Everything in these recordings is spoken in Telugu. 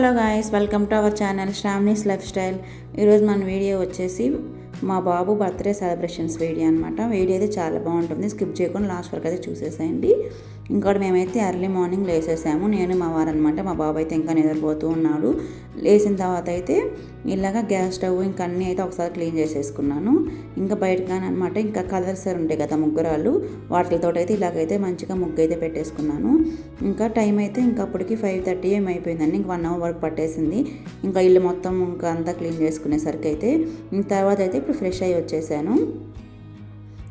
Hello guys welcome to our channel Shravani's lifestyle ఈరోజు మన వీడియో వచ్చేసి మా బాబు బర్త్డే సెలబ్రేషన్స్ వీడియో అనమాట వీడియో అయితే చాలా బాగుంటుంది. స్కిప్ చేయకుండా లాస్ట్ వరకు అయితే చూసేసేయండి. ఇంకోటి మేమైతే ఎర్లీ మార్నింగ్ లేసేసాము. నేను మా వారు అనమాట మా బాబు అయితే ఇంకా నిద్రపోతూ ఉన్నాడు. లేచిన తర్వాత అయితే ఇలాగా గ్యాస్ స్టవ్ ఇంకా అన్నీ అయితే ఒకసారి క్లీన్ చేసేసుకున్నాను. ఇంకా బయట కానీ అనమాట ఇంకా కలర్స్ ఉంటాయి కదా ముగ్గురాలు వాటితో అయితే ఇలాగైతే మంచిగా ముగ్గు అయితే పెట్టేసుకున్నాను. ఇంకా టైం అయితే ఇంకా అప్పటికి ఫైవ్ థర్టీ ఏం అయిపోయిందండి ఇంక వన్ అవర్ వరకు పట్టేసింది. ఇంకా ఇల్లు మొత్తం ఇంకా అంతా క్లీన్ చేసుకునేసరికి అయితే ఇంక తర్వాత అయితే ఇప్పుడు ఫ్రెష్ అయ్యి వచ్చేసాను.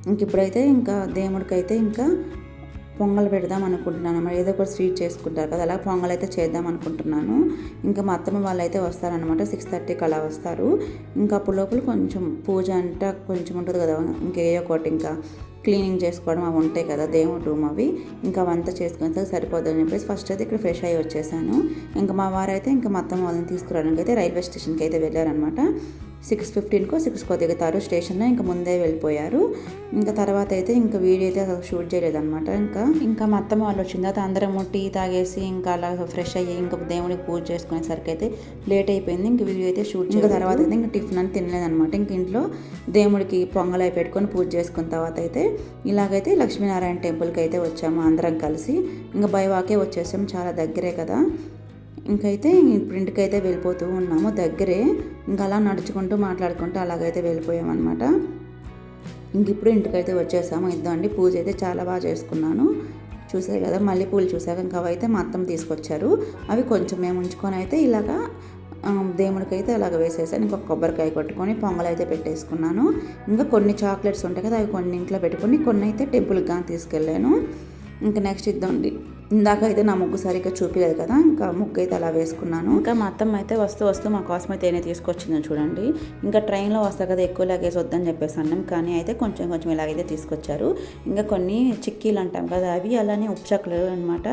ఇంక ఇప్పుడైతే ఇంకా దేవుడికి అయితే ఇంకా పొంగల్ పెడదాం అనుకుంటున్నాను మరి ఏదో ఒకటి స్వీట్ చేసుకుంటారు కదా అలా పొంగల్ అయితే చేద్దాం అనుకుంటున్నాను. ఇంకా మా అత్తమ్మ వాళ్ళు అయితే వస్తారనమాట సిక్స్ థర్టీకి అలా వస్తారు. ఇంకా అప్పుడు లోపల కొంచెం పూజ అంట కొంచెం ఉంటుంది కదా ఇంకే ఒకటి ఇంకా క్లీనింగ్ చేసుకోవడం అవి ఉంటాయి కదా దేవుడు రూమ్ అవి. ఇంకా అవంతా చేసుకుని సరిపోద్దని చెప్పేసి ఫస్ట్ అయితే ఇక్కడ ఫ్రెష్ అయ్యి వచ్చేసాను. ఇంకా మా వారైతే ఇంకా మా అత్తమ్మ వాళ్ళని తీసుకురావడానికి అయితే రైల్వే స్టేషన్కి అయితే వెళ్ళారనమాట సిక్స్ ఫిఫ్టీన్కో సిక్స్కో దిగుతారు స్టేషన్లో. ఇంకా ముందే వెళ్ళిపోయారు. ఇంకా తర్వాత అయితే ఇంకా వీడియో అయితే అసలు షూట్ చేయలేదన్నమాట. ఇంకా ఇంకా మా అత్తమ్మ వాళ్ళు వచ్చిన తర్వాత అందరం టీ తాగేసి ఇంకా అలా ఫ్రెష్ అయ్యి ఇంకా దేవుడికి పూజ చేసుకునేసరికి అయితే లేట్ అయిపోయింది. ఇంక వీడియో అయితే షూట్ ఇంకా తర్వాత అయితే ఇంకా టిఫిన్ అని తినలేదన్నమాట. ఇంక ఇంట్లో దేవుడికి పొంగల్ అయి పెట్టుకొని పూజ చేసుకున్న తర్వాత అయితే ఇలాగైతే లక్ష్మీనారాయణ టెంపుల్కి అయితే వచ్చాము అందరం కలిసి. ఇంకా బైవాకే వచ్చేసాము చాలా దగ్గరే కదా. ఇంకైతే ఇప్పుడు అయితే వెళ్ళిపోతూ ఉన్నాము. దగ్గరే ఇంకా అలా నడుచుకుంటూ మాట్లాడుకుంటూ అలాగైతే వెళ్ళిపోయామన్నమాట. ఇంక ఇప్పుడు ఇంటికైతే వచ్చేసాము. ఇద్దామండి పూజ అయితే చాలా బాగా చేసుకున్నాను. చూసారు కదా మల్లెపూలు చూసాక ఇంకా అవైతే మా అత్తమ్మ తీసుకొచ్చారు. అవి కొంచెం మేము ఉంచుకొని అయితే ఇలాగా దేవుడికి అయితే అలాగ వేసేసాను. ఇంకొక కొబ్బరికాయ కొట్టుకొని పొంగల్ అయితే పెట్టేసుకున్నాను. ఇంకా కొన్ని చాక్లెట్స్ ఉంటాయి కదా అవి కొన్ని ఇంట్లో పెట్టుకొని కొన్ని అయితే టెంపుల్కి కానీ తీసుకెళ్ళాను. ఇంకా నెక్స్ట్ ఇద్దాండి ఇందాక అయితే నా ముగ్గు సరిగ్గా చూపించలేదు కదా ఇంకా ముగ్గు అయితే అలా వేసుకున్నాను. ఇంకా మా అత్తమ్మ అయితే వస్తూ వస్తూ మా కోసం అయితే ఏనే తీసుకొచ్చిందని చూడండి. ఇంకా ట్రైన్లో వస్తా కదా ఎక్కువ లాగేసి వద్దని చెప్పేసి అన్నాం. కానీ అయితే కొంచెం కొంచెం ఇలాగైతే తీసుకొచ్చారు. ఇంకా కొన్ని చిక్కీలు అంటాం కదా అవి అలానే ఉప్పుచక్కలు అనమాట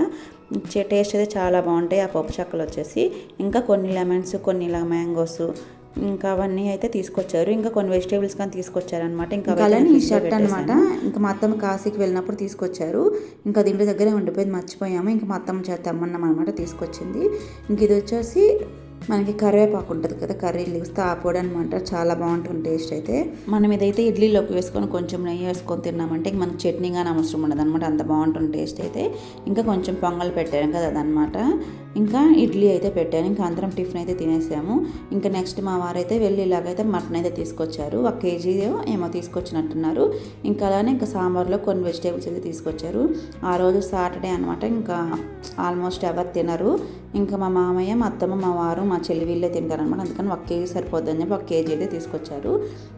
టేస్ట్ అయితే చాలా బాగుంటాయి. ఆ పప్పు చక్కలు వచ్చేసి. ఇంకా కొన్ని లెమన్స్ కొన్ని ఇలా మ్యాంగోస్ ఇంకా అవన్నీ అయితే తీసుకొచ్చారు. ఇంకా కొన్ని వెజిటేబుల్స్ కానీ తీసుకొచ్చారనమాట ఇంకా అలానే ఈ షర్ట్ అనమాట ఇంకా మా అత్తమ్మ కాశీకి వెళ్ళినప్పుడు తీసుకొచ్చారు. ఇంకా దీంట్లో దగ్గరే ఉండిపోయింది మర్చిపోయాము. ఇంకా మా అత్తమ్మ చేత తెమ్మన్నాం అనమాట తీసుకొచ్చింది. ఇంక ఇది వచ్చేసి మనకి కరివేపాకు ఉంటుంది కదా కర్రీ లీవ్స్ ఆ పొడి అనమాట చాలా బాగుంటుంది టేస్ట్ అయితే. మనం ఇదైతే ఇడ్లీలోకి వేసుకొని కొంచెం నెయ్యి వేసుకొని తిన్నామంటే ఇంక మనకి చట్నీ కానీ అవసరం ఉండదు అనమాట అంత బాగుంటుంది టేస్ట్ అయితే. ఇంకా కొంచెం పొంగల్ పెట్టాను కదా అదనమాట ఇంకా ఇడ్లీ అయితే పెట్టాను ఇంకా అందరం టిఫిన్ అయితే తినేసాము. ఇంకా నెక్స్ట్ మా వారైతే వెళ్ళి ఇలాగైతే మటన్ అయితే తీసుకొచ్చారు. ఒక కేజీ ఏమో తీసుకొచ్చినట్టున్నారు. ఇంకా అలానే ఇంకా సాంబార్లో కొన్ని వెజిటేబుల్స్ అయితే తీసుకొచ్చారు. ఆ రోజు సాటర్డే అనమాట ఇంకా ఆల్మోస్ట్ ఎవరు తినరు. ఇంకా మా మామయ్య మా అత్తమ్మ మా వారు మా చెల్లి వీళ్ళే తింటారనమాట అందుకని ఒక కేజీ సరిపోద్దని చెప్పి ఒక కేజీ అయితే తీసుకొచ్చారు.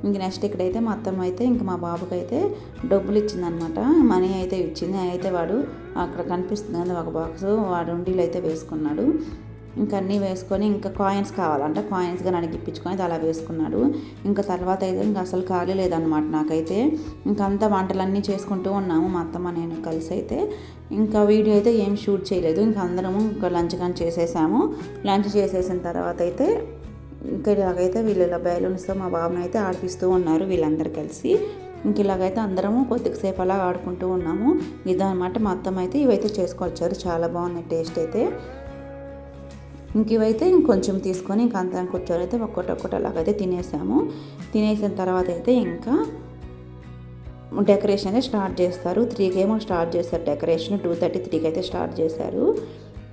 ఇంక నెక్స్ట్ ఇక్కడైతే మా అత్తమ్మ అయితే ఇంకా మా బాబుకి అయితే డబ్బులు ఇచ్చిందనమాట మనీ అయితే ఇచ్చింది. అయితే వాడు అక్కడ కనిపిస్తుంది ఒక బాక్స్. వాడు ఉండీలు అయితే వేసుకున్నాడు. ఇంకా అన్నీ వేసుకొని ఇంకా కాయిన్స్ కావాలంటే. కాయిన్స్ కానీ అడిగి అలా వేసుకున్నాడు. ఇంకా తర్వాత అయితే ఇంకా అసలు ఖాళీ లేదనమాట నాకైతే. ఇంకా అంతా వంటలన్నీ చేసుకుంటూ ఉన్నాము మా అత్తమ్మ నేను కలిసి అయితే. ఇంకా వీడియో అయితే ఏం షూట్ చేయలేదు. ఇంకా అందరము ఇంకా లంచ్ కానీ చేసేసాము. లంచ్ చేసేసిన తర్వాత అయితే ఇంకా ఇలాగైతే వీళ్ళు ఇలా బయలునిస్తూ మా బాబుని అయితే ఆడిపిస్తూ ఉన్నారు వీళ్ళందరూ కలిసి. ఇంక ఇలాగైతే అందరము కొద్దిసేపు అలా ఆడుకుంటూ ఉన్నాము. ఇదనమాట మా అత్తమ్మ అయితే ఇవైతే చేసుకొచ్చారు చాలా బాగున్నాయి టేస్ట్ అయితే. ఇంక ఇవైతే ఇంకొంచెం తీసుకొని ఇంకా అంతా కూర్చొని అయితే ఒక్కొక్కటి ఒక్కటి అలాగైతే తినేసాము. తినేసిన తర్వాత అయితే ఇంకా డెకరేషన్ అయితే స్టార్ట్ చేస్తారు. త్రీకి ఏమో స్టార్ట్ చేస్తారు డెకరేషన్. టూ థర్టీ త్రీకి అయితే స్టార్ట్ చేశారు.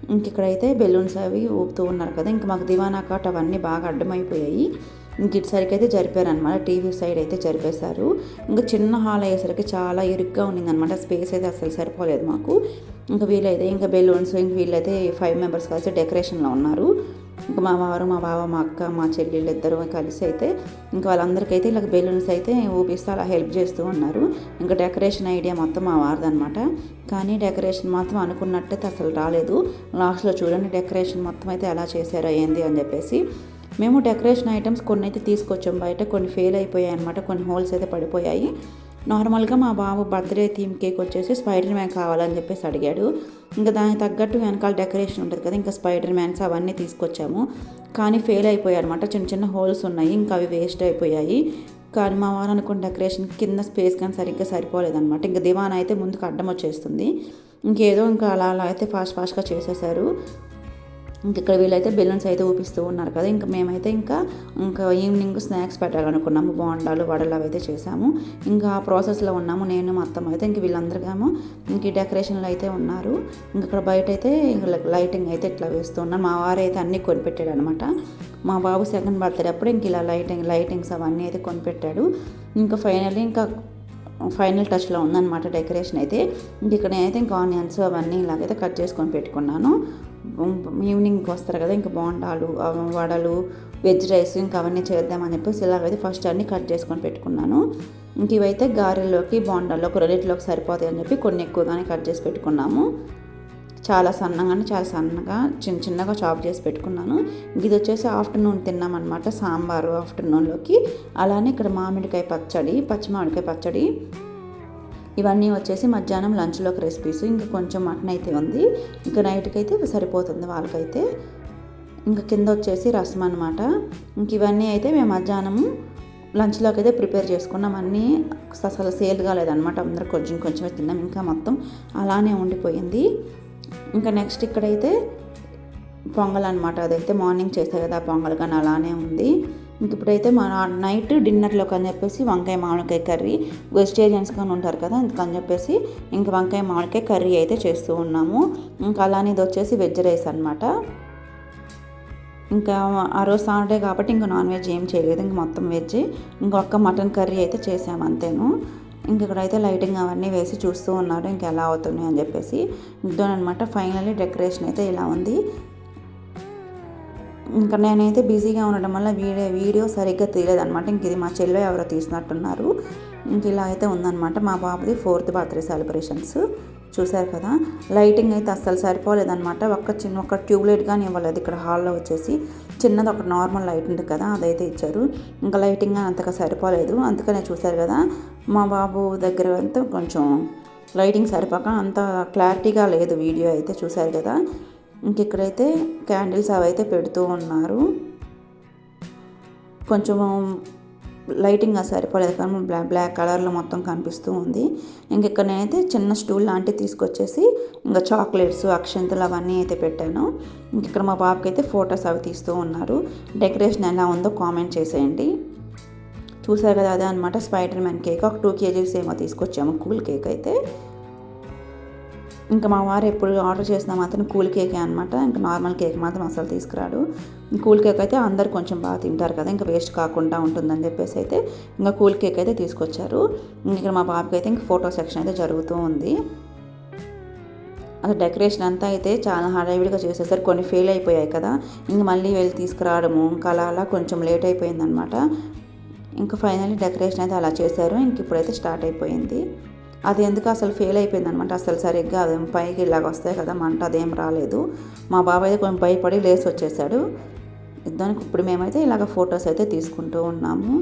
ఇంక ఇక్కడైతే బెలూన్స్ అవి ఊపుతూ ఉన్నారు కదా ఇంకా మాకు దివానా కాట్ అవన్నీ బాగా అడ్డమైపోయాయి. ఇంక ఇటు సరికి అయితే జరిపారనమాట టీవీ సైడ్ అయితే జరిపేశారు. ఇంకా చిన్న హాల్ అయ్యేసరికి చాలా ఇరుగ్గా ఉండిందనమాట స్పేస్ అయితే అసలు సరిపోలేదు మాకు. ఇంకా వీళ్ళైతే ఇంకా బెలూన్స్ ఇంక వీళ్ళైతే ఫైవ్ మెంబర్స్ కలిసి డెకరేషన్లో ఉన్నారు. ఇంకా మా వారు మా బావ మా అక్క మా చెల్లెళ్ళు ఇద్దరు కలిసి అయితే ఇంకా వాళ్ళందరికైతే ఇలా బెలూన్స్ అయితే ఊపిస్తూ అలా హెల్ప్ చేస్తూ ఉన్నారు. ఇంకా డెకరేషన్ ఐడియా మొత్తం మా వారిదనమాట కానీ డెకరేషన్ మాత్రం అనుకున్నట్టయితే అసలు రాలేదు. లాస్ట్లో చూడండి డెకరేషన్ మొత్తం అయితే ఎలా చేశారో ఏంది అని చెప్పేసి. మేము డెకరేషన్ ఐటమ్స్ కొన్ని అయితే తీసుకొచ్చాం. బయట కొన్ని ఫెయిల్ అయిపోయాయి అనమాట కొన్ని హోల్స్ అయితే పడిపోయాయి. నార్మల్గా మా బాబు బర్త్డే థీమ్ కేక్ వచ్చేసి స్పైడర్ మ్యాన్ కావాలని చెప్పేసి అడిగాడు. ఇంకా దానికి తగ్గట్టు వెనకాల డెకరేషన్ ఉంటుంది కదా ఇంకా స్పైడర్ మ్యాన్స్ అవన్నీ తీసుకొచ్చాము. కానీ ఫెయిల్ అయిపోయాయి అనమాట చిన్న చిన్న హోల్స్ ఉన్నాయి ఇంకా అవి వేస్ట్ అయిపోయాయి. కానీ మా వారు అనుకున్న డెకరేషన్ కింద స్పేస్ కానీ సరిగ్గా సరిపోలేదన్నమాట. ఇంకా దివాన్ అయితే ముందుకు అడ్డం వచ్చేస్తుంది. ఇంకేదో ఇంకా అలా అలా అయితే ఫాస్ట్ ఫాస్ట్గా చేసేసారు. ఇక్కడ వీళ్ళైతే బెలూన్స్ అయితే ఊపిస్తూ ఉన్నారు కదా. ఇంకా మేమైతే ఇంకా ఇంకా ఈవినింగ్ స్నాక్స్ పెట్టాలనుకున్నాము. బోండాలు వడలు అవి అయితే చేసాము. ఇంకా ఆ ప్రాసెస్లో ఉన్నాము. నేను మా అత్తమ్మ అయితే ఇంక వీళ్ళందరికేమో ఇంక డెకరేషన్లు అయితే ఉన్నారు. ఇంక ఇక్కడ బయట అయితే లైటింగ్ అయితే ఇట్లా వేస్తూ మా వారు అయితే అన్నీ కొనిపెట్టాడు అనమాట మా బాబు సెకండ్ బర్త్డే అప్పుడు ఇంక ఇలా లైటింగ్ లైటింగ్స్ అవన్నీ అయితే కొనిపెట్టాడు. ఇంకా ఫైనల్లీ ఇంకా ఫైనల్ టచ్లో ఉందన్నమాట డెకరేషన్ అయితే. ఇంక ఇక్కడ నేనైతే ఇంకా ఆనియన్స్ అవన్నీ ఇలాగైతే కట్ చేసుకొని పెట్టుకున్నాను. ఈవినింగ్కి వస్తారు కదా ఇంకా బోండాలు వడలు వెజ్ రైస్ ఇంకా అవన్నీ చేద్దామని చెప్పేసి ఇలాగైతే ఫస్ట్ అన్నీ కట్ చేసుకొని పెట్టుకున్నాను. ఇంక ఇవైతే గారెల్లోకి బోండాల్లోకి రెండిట్లోకి సరిపోతాయి అని చెప్పి కొన్ని ఎక్కువగానే కట్ చేసి పెట్టుకున్నాము. చాలా సన్నగానే చాలా సన్నగా చిన్న చిన్నగా చాప్ చేసి పెట్టుకున్నాను. ఇది వచ్చేసి ఆఫ్టర్నూన్ తిన్నామన్నమాట సాంబారు ఆఫ్టర్నూన్లోకి. అలానే ఇక్కడ మామిడికాయ పచ్చడి పచ్చి మామిడికాయ పచ్చడి ఇవన్నీ వచ్చేసి మధ్యాహ్నం లంచ్లోకి రెసిపీస్ ఇంకా కొంచెం మటన్ అయితే ఉంది. ఇంకా నైట్కి అయితే సరిపోతుంది వాళ్ళకైతే. ఇంకా కింద వచ్చేసి రసం అనమాట ఇంక ఇవన్నీ అయితే మేము మధ్యాహ్నం లంచ్లోకి అయితే ప్రిపేర్ చేసుకున్నాం. అన్నీ అసలు సేల్ కాలేదన్నమాట. అందరూ కొంచెం కొంచెం తిన్నాం. ఇంకా మొత్తం అలానే ఉండిపోయింది. ఇంకా నెక్స్ట్ ఇక్కడైతే పొంగల్ అనమాట అదైతే మార్నింగ్ చేస్తే కదా పొంగల్ కానీ అలానే ఉంది. ఇంక ఇప్పుడైతే మన నైట్ డిన్నర్లోకి అని చెప్పేసి వంకాయ మామిడికాయ కర్రీ వెజిటేరియన్స్ కానీ ఉంటారు కదా అందుకని చెప్పేసి ఇంక వంకాయ మామిడికాయ కర్రీ అయితే చేస్తూ ఉన్నాము. ఇంకా అలానే ఇది వచ్చేసి వెజ్ రైస్ అనమాట ఇంకా ఆ రోజు సాటర్డే కాబట్టి ఇంకా నాన్ వెజ్ ఏం చేయలేదు ఇంక మొత్తం వెజ్. ఇంకొక మటన్ కర్రీ అయితే చేసాము అంతేను. ఇంక ఇక్కడైతే లైటింగ్ అవన్నీ వేసి చూస్తూ ఉన్నారు ఇంకా ఎలా అవుతున్నాయి అని చెప్పేసి. అనమాట ఫైనల్లీ డెకరేషన్ అయితే ఇలా ఉంది. ఇంకా నేనైతే బిజీగా ఉండడం వల్ల వీడియో వీడియో సరిగ్గా తీయలేదన్నమాట. ఇంక ఇది మా చెల్లె ఎవరో తీసినట్టున్నారు. ఇంక ఇలా అయితే ఉందన్నమాట. మా బాబుది ఫోర్త్ బర్త్డే సెలబ్రేషన్స్. చూశారు కదా? లైటింగ్ అయితే అస్సలు సరిపోలేదన్నమాట. ఒక్క చిన్న ఒక ట్యూబ్ లైట్ కానీ ఇవ్వలేదు. ఇక్కడ హాల్లో వచ్చేసి చిన్నది ఒక నార్మల్ లైట్ ఉంది కదా అదైతే ఇచ్చారు. ఇంకా లైటింగ్ అంతగా సరిపోలేదు. అందుకనే చూశారు కదా? మా బాబు దగ్గర అంతా కొంచెం లైటింగ్ సరిపోక అంత క్లారిటీగా లేదు వీడియో అయితే. చూశారు కదా? ఇంకెక్కడైతే క్యాండిల్స్ అవి అయితే పెడుతూ ఉన్నారు. కొంచెం లైటింగ్ అది సరిపోలేదు కానీ బ్లాక్ బ్లాక్ కలర్లో మొత్తం కనిపిస్తూ ఉంది. ఇంకెక్కడ నేనైతే చిన్న స్టూల్ లాంటివి తీసుకొచ్చేసి ఇంకా చాక్లెట్స్ అక్షంతలు అవన్నీ అయితే పెట్టాను. ఇంక ఇక్కడ మా బాబుకి అయితే ఫొటోస్ అవి తీస్తూ ఉన్నారు. డెకరేషన్ ఎలా ఉందో కామెంట్ చేసేయండి. చూసారు కదా అదే అనమాట స్పైడర్ మ్యాన్ కేక్. ఒక టూ కేజీస్ ఏమో తీసుకొచ్చాము కూల్ కేక్ అయితే. ఇంకా మా వారు ఎప్పుడు ఆర్డర్ చేసిన మాత్రం కూల్ కేకే అనమాట ఇంకా నార్మల్ కేక్ మాత్రం అసలు తీసుకురాడు. కూల్ కేక్ అయితే అందరు కొంచెం బాగా తింటారు కదా ఇంకా వేస్ట్ కాకుండా ఉంటుందని చెప్పేసి అయితే ఇంకా కూల్ కేక్ అయితే తీసుకొచ్చారు. ఇక్కడ మా బాబుకి అయితే ఇంక ఫోటో సెక్షన్ అయితే జరుగుతూ ఉంది. అసలు డెకరేషన్ అంతా అయితే చాలా హడావిడిగా చేసేసారు. కొన్ని ఫెయిల్ అయిపోయాయి కదా ఇంక మళ్ళీ వెళ్ళి తీసుకురావడము ఇంకా అలా అలా కొంచెం లేట్ అయిపోయిందనమాట ఇంకా ఫైనల్లీ డెకరేషన్ అయితే అలా చేశారు. ఇంక ఇప్పుడైతే స్టార్ట్ అయిపోయింది. అది ఎందుకు అసలు ఫెయిల్ అయిపోయింది అనమాట అసలు సరిగ్గా అదేం పైకి ఇలాగ వస్తాయి కదా మంట అదేం రాలేదు. మా బాబాయ్ అయితే కొంచెం భయపడి లేచి వచ్చేసాడు. దానికి ఇప్పుడు మేమైతే ఇలాగ ఫొటోస్ అయితే తీసుకుంటూ ఉన్నాము.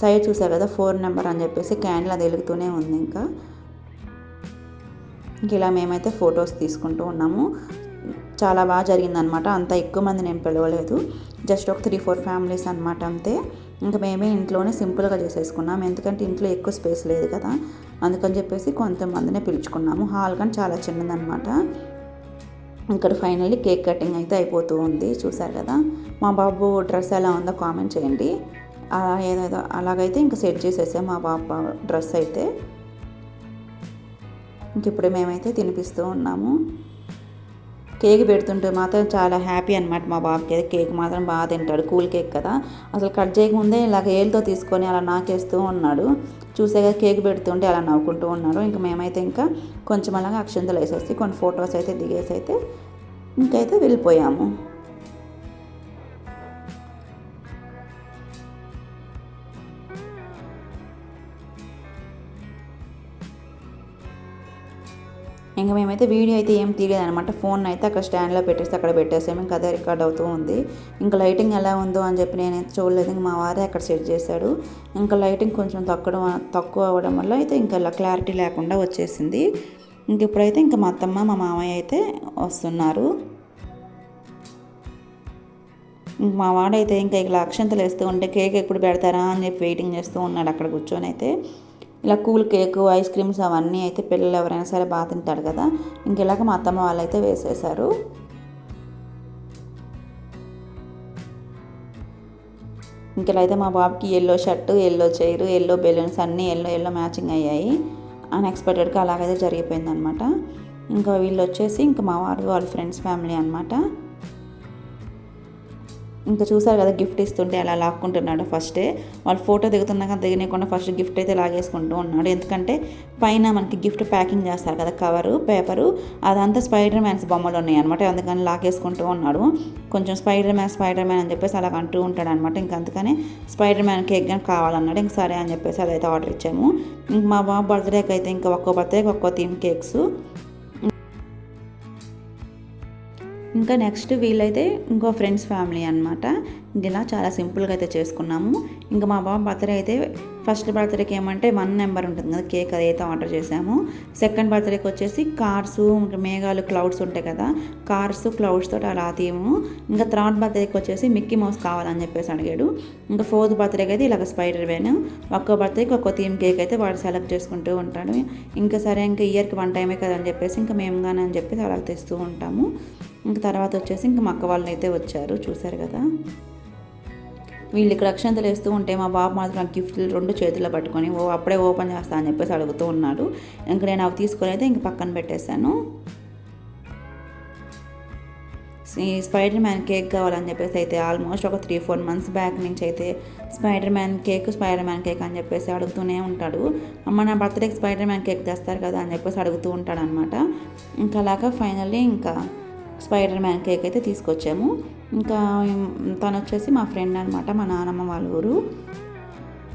సైడ్ చూసారు కదా ఫోర్ నెంబర్ అని చెప్పేసి క్యాండిల్ అది వెలుగుతూనే ఉంది ఇంకా. ఇంక ఇలా మేమైతే ఫొటోస్ తీసుకుంటూ ఉన్నాము. చాలా బాగా జరిగిందనమాట. అంత ఎక్కువ మంది నేను పిలవలేదు. జస్ట్ ఒక త్రీ ఫోర్ ఫ్యామిలీస్ అనమాట అంతే. ఇంకా మేమే ఇంట్లోనే సింపుల్గా చేసేసుకున్నాం. ఎందుకంటే ఇంట్లో ఎక్కువ స్పేస్ లేదు కదా. అందుకని చెప్పేసి కొంతమందినే పిలుచుకున్నాము. హాల్ కానీ చాలా చిన్నదనమాట ఇక్కడ ఫైనల్లీ కేక్ కటింగ్ అయితే అయిపోతూ ఉంది. చూసారు కదా? మా బాబు డ్రెస్ ఎలా ఉందో కామెంట్ చేయండి. అలా ఏదో అలాగైతే ఇంకా సెట్ చేసేసాం మా బాబు డ్రెస్ అయితే. ఇంక ఇప్పుడు మేమైతే తినిపిస్తూ ఉన్నాము. కేక్ పెడుతుంటే మాత్రం చాలా హ్యాపీ అనమాట మా బాబుకి. అయితే కేక్ మాత్రం బాగా తింటాడు. కూల్ కేక్ కదా. అసలు కట్ చేయకముందే ఇలాగ ఏళ్ళతో తీసుకొని అలా నాకేస్తూ ఉన్నాడు. చూసేగా కేక్ పెడుతుంటే అలా నవ్వుకుంటూ ఉన్నాడు. ఇంకా మేమైతే ఇంకా కొంచెం అలాగా అక్షంతలు వేసేసి కొన్ని ఫొటోస్ అయితే దిగేసి అయితే ఇంకైతే వెళ్ళిపోయాము. ఇంకా మేమైతే వీడియో అయితే ఏం తీయలేదు అనమాట ఫోన్ అయితే అక్కడ స్టాండ్లో పెట్టేసి అక్కడ పెట్టేసాము. ఇంకా అదే రికార్డ్ అవుతూ ఉంది. ఇంకా లైటింగ్ ఎలా ఉందో అని చెప్పి నేనైతే చూడలేదు. ఇంకా మా వారే అక్కడ సెట్ చేశాడు. ఇంకా లైటింగ్ కొంచెం తక్కువ తక్కువ అవ్వడం వల్ల అయితే ఇంకా క్లారిటీ లేకుండా వచ్చేసింది. ఇంక ఇప్పుడైతే ఇంకా మా అత్తమ్మ మా మామయ్య అయితే వస్తున్నారు. ఇంక మా వాడైతే ఇంకా ఇలా అక్షంతలు వేస్తూ ఉంటే కేక్ ఎప్పుడు పెడతారా అని చెప్పి వెయిటింగ్ చేస్తూ ఉన్నాడు అక్కడ కూర్చొని అయితే. ఇలా కూల్ కేక్ ఐస్ క్రీమ్స్ అవన్నీ అయితే పిల్లలు ఎవరైనా సరే బాగా తింటారు కదా. ఇంకెలాగ మా అత్తమ్మ వాళ్ళు అయితే వేసేశారు ఇంకెలా అయితే మా బాబుకి yellow shirt yellow chair yellow balloons అన్నీ ఎల్లో ఎల్లో మ్యాచింగ్ అయ్యాయి. అన్ఎక్స్పెక్టెడ్గా అలాగైతే జరిగిపోయిందనమాట ఇంకా వీళ్ళు వచ్చేసి ఇంకా మా వారు వాళ్ళ ఫ్రెండ్స్ ఫ్యామిలీ అనమాట ఇంకా చూసారు కదా గిఫ్ట్ ఇస్తుంటే అలా లాక్కుంటున్నాడు ఫస్టే వాళ్ళు ఫోటో దిగుతున్నాక దిగనేకుండా ఫస్ట్ గిఫ్ట్ అయితే లాగేసుకుంటూ ఉన్నాడు. ఎందుకంటే పైన మనకి గిఫ్ట్ ప్యాకింగ్ చేస్తారు కదా కవరు పేపరు అదంతా స్పైడర్ మ్యాన్స్ బొమ్మలు ఉన్నాయి అనమాట అందుకని లాగేసుకుంటూ ఉన్నాడు. కొంచెం స్పైడర్ మ్యాన్ స్పైడర్ మ్యాన్ అని చెప్పేసి అలా అంటూ ఉంటాడు అనమాట ఇంకా అందుకని స్పైడర్ మ్యాన్ కేక్ కానీ కావాలన్నాడు. ఇంక సరే అని చెప్పేసి అదైతే ఆర్డర్ ఇచ్చాము. ఇంక మా బాబు బర్త్డేకి అయితే ఇంకా ఒక్కో బర్త్డేకి ఒక్కో థీమ్ కేక్స్ ఇంకా నెక్స్ట్ వీళ్ళైతే ఇంకో ఫ్రెండ్స్ ఫ్యామిలీ అనమాట ఇలా చాలా సింపుల్గా అయితే చేసుకున్నాము. ఇంకా మా బాబు బర్త్డే అయితే ఫస్ట్ బర్త్డేకి ఏమంటే వన్ నెంబర్ ఉంటుంది కదా కేక్ అదైతే ఆర్డర్ చేసాము. సెకండ్ బర్త్డేకి వచ్చేసి కార్స్ ఇంకా మేఘాలు క్లౌడ్స్ ఉంటాయి కదా కార్స్ క్లౌడ్స్ తోటి అలా తీము ఇంకా థర్డ్ బర్త్డేకి వచ్చేసి మిక్కీ మౌస్ కావాలని చెప్పేసి అడిగాడు. ఇంకా ఫోర్త్ బర్త్డేకి అయితే ఇలాగ స్పైడర్ వేన్ ఒక్కో బర్త్డేకి ఒక్కో థీమ్ కేక్ అయితే వాడు సెలెక్ట్ చేసుకుంటూ ఉంటాడు. ఇంకా సరే ఇంకా ఇయర్కి వన్ టైమే కదా అని చెప్పేసి ఇంకా మేము కానీ అని చెప్పేసి అలా తెస్తూ ఉంటాము. ఇంకా తర్వాత వచ్చేసి ఇంక మక్క వాళ్ళని అయితే వచ్చారు చూశారు కదా. వీళ్ళు ఇక్కడ అక్షంతలు వేస్తూ ఉంటే మా బాబు మాత్రం గిఫ్ట్లు రెండు చేతుల్లో పట్టుకొని ఓ అప్పుడే ఓపెన్ చేస్తా అని చెప్పేసి అడుగుతూ ఉన్నాడు. ఇంక నేను అవి తీసుకొని అయితే ఇంక పక్కన పెట్టేశాను. ఈ స్పైడర్ మ్యాన్ కేక్ కావాలని చెప్పేసి అయితే ఆల్మోస్ట్ ఒక త్రీ ఫోర్ మంత్స్ బ్యాక్ నుంచి అయితే Spider Man cake Spider Man cake అని చెప్పేసి అడుగుతూనే ఉంటాడు. అమ్మ నా బర్త్డేకి స్పైడర్ మ్యాన్ కేక్ తెస్తారు కదా అని చెప్పేసి అడుగుతూ ఉంటాడు అనమాట ఇంకా అలాగా ఫైనల్లీ ఇంకా స్పైడర్ మ్యాన్ కేక్ అయితే తీసుకొచ్చాము. ఇంకా తను వచ్చేసి మా ఫ్రెండ్ అనమాట మా నానమ్మ వాళ్ళ ఊరు.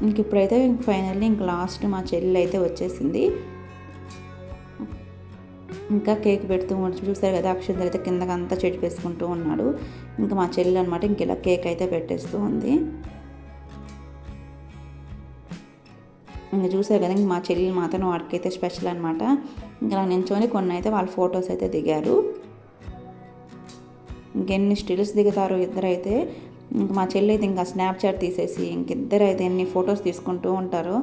ఇంక ఇప్పుడైతే ఫైనల్లీ ఇంక లాస్ట్ మా చెల్లి అయితే వచ్చేసింది. ఇంకా కేక్ పెడుతూ చూసారు కదా అక్షంతలు అయితే కిందకంతా చెట్టు వేసుకుంటూ ఉన్నాడు. ఇంకా మా చెల్లి అనమాట ఇంక ఇలా కేక్ అయితే పెట్టేస్తూ ఉంది. ఇంకా చూసారు కదా ఇంక మా చెల్లి మాత్రం వాడికైతే స్పెషల్ అనమాట ఇంకా నించొని కొన్ని అయితే వాళ్ళ ఫొటోస్ అయితే దిగారు. ఇంకెన్ని స్టిల్స్ దిగుతారు ఇద్దరైతే ఇంక మా చెల్లి అయితే ఇంకా స్నాప్చాట్ తీసేసి ఇంకిద్దరు అయితే ఎన్ని ఫొటోస్ తీసుకుంటూ ఉంటారు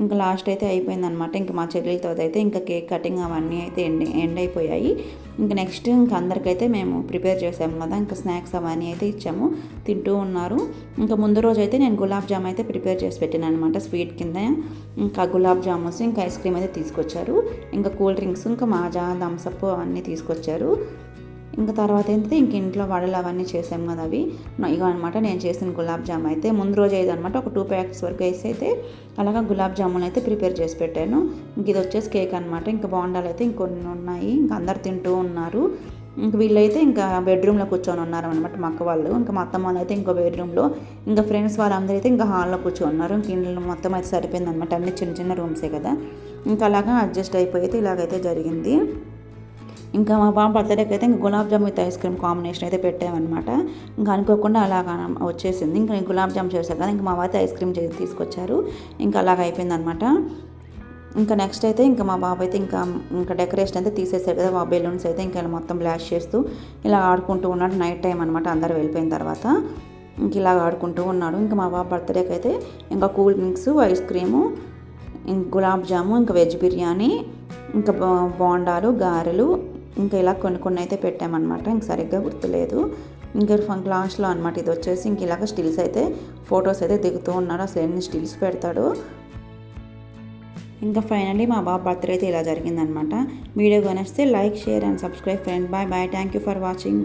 ఇంకా లాస్ట్ అయితే అయిపోయిందనమాట ఇంకా మా చెల్లెలతో అయితే ఇంకా కేక్ కటింగ్ అవన్నీ అయితే ఎండ్ ఎండ్ అయిపోయాయి. ఇంకా నెక్స్ట్ ఇంకా అందరికైతే మేము ప్రిపేర్ చేసాము కదా ఇంకా స్నాక్స్ అవన్నీ అయితే ఇచ్చాము తింటూ ఉన్నారు. ఇంకా ముందు రోజు అయితే నేను గులాబ్ జామ్ అయితే ప్రిపేర్ చేసి పెట్టాను అనమాట స్వీట్ కింద. ఇంకా గులాబ్ జామున్స్ ఇంకా ఐస్ క్రీమ్ అయితే తీసుకొచ్చారు. ఇంకా కూల్ డ్రింక్స్ ఇంకా మాజా థమ్స్అప్ అవన్నీ తీసుకొచ్చారు. ఇంకా తర్వాత ఏంటంటే ఇంక ఇంట్లో వడలు అవన్నీ చేసాం కదా అవి. ఇగో అనమాట నేను చేసిన గులాబ్ జామ్ అయితే ముందు రోజు అయితే అనమాట ఒక టూ ప్యాకెట్స్ వరకు వేసి అయితే అలాగా గులాబ్ జామున్ అయితే ప్రిపేర్ చేసి పెట్టాను. ఇంక ఇది వచ్చేసి కేక్ అనమాట ఇంకా బాండాలు అయితే ఇంకొన్ని ఉన్నాయి. ఇంకా అందరు తింటూ ఉన్నారు. ఇంక వీళ్ళైతే ఇంకా బెడ్రూమ్లో కూర్చొని ఉన్నారు అనమాట మా అక్క వాళ్ళు. ఇంకా మా అత్తమ్మ అయితే ఇంకో బెడ్రూమ్లో. ఇంకా ఫ్రెండ్స్ వాళ్ళందరూ అయితే ఇంకా హాల్లో కూర్చొని ఉన్నారు ఇంక ఇంట్లో మొత్తం అయితే సరిపోయింది అనమాట అన్ని చిన్న చిన్న రూమ్సే కదా. ఇంకా అలాగా అడ్జస్ట్ అయిపోయి అయితే ఇలాగైతే జరిగింది. ఇంకా మా బాబు బర్త్డేకి అయితే ఇంకా gulab jamun with ice cream combination అయితే పెట్టామన్నమాట. ఇంకా అనుకోకుండా అలాగా వచ్చేసింది. ఇంకా నేను గులాబ్ జామ్ చేశాను కదా ఇంకా మా వారి ఐస్ క్రీమ్ చేసి తీసుకొచ్చారు. ఇంకా అలాగ అయిపోయిందనమాట ఇంకా నెక్స్ట్ అయితే ఇంకా మా బాబు అయితే ఇంకా ఇంకా డెకరేషన్ అయితే తీసేసారు కదా మా బెలూన్స్ అయితే ఇంకా మొత్తం బ్లాష్ చేస్తూ ఇలా ఆడుకుంటూ ఉన్నాడు నైట్ టైం అనమాట అందరు వెళ్ళిపోయిన తర్వాత ఇంక ఇలా ఆడుకుంటూ ఉన్నాడు. ఇంకా మా బాబు బర్త్డేకి అయితే ఇంకా కూల్ డ్రింక్స్ ఐస్ క్రీము ఇంక గులాబ్ జాము ఇంకా వెజ్ బిర్యానీ ఇంకా బోండాలు గారెలు ఇంకా ఇలా కొన్ని కొన్ని అయితే పెట్టామన్నమాట. ఇంక సరిగ్గా గుర్తులేదు. ఇంకా లాస్ట్లో అనమాట ఇది వచ్చేసి ఇంక ఇలాగ స్టిల్స్ అయితే ఫొటోస్ అయితే దిగుతూ ఉన్నాడు అసలు ఎన్ని స్టిల్స్ పెడతాడు. ఇంకా ఫైనల్లీ మా బాబు బర్త్డే అయితే ఇలా జరిగిందనమాట video కొనేస్తే like share and subscribe friend bye bye. Thank you for watching.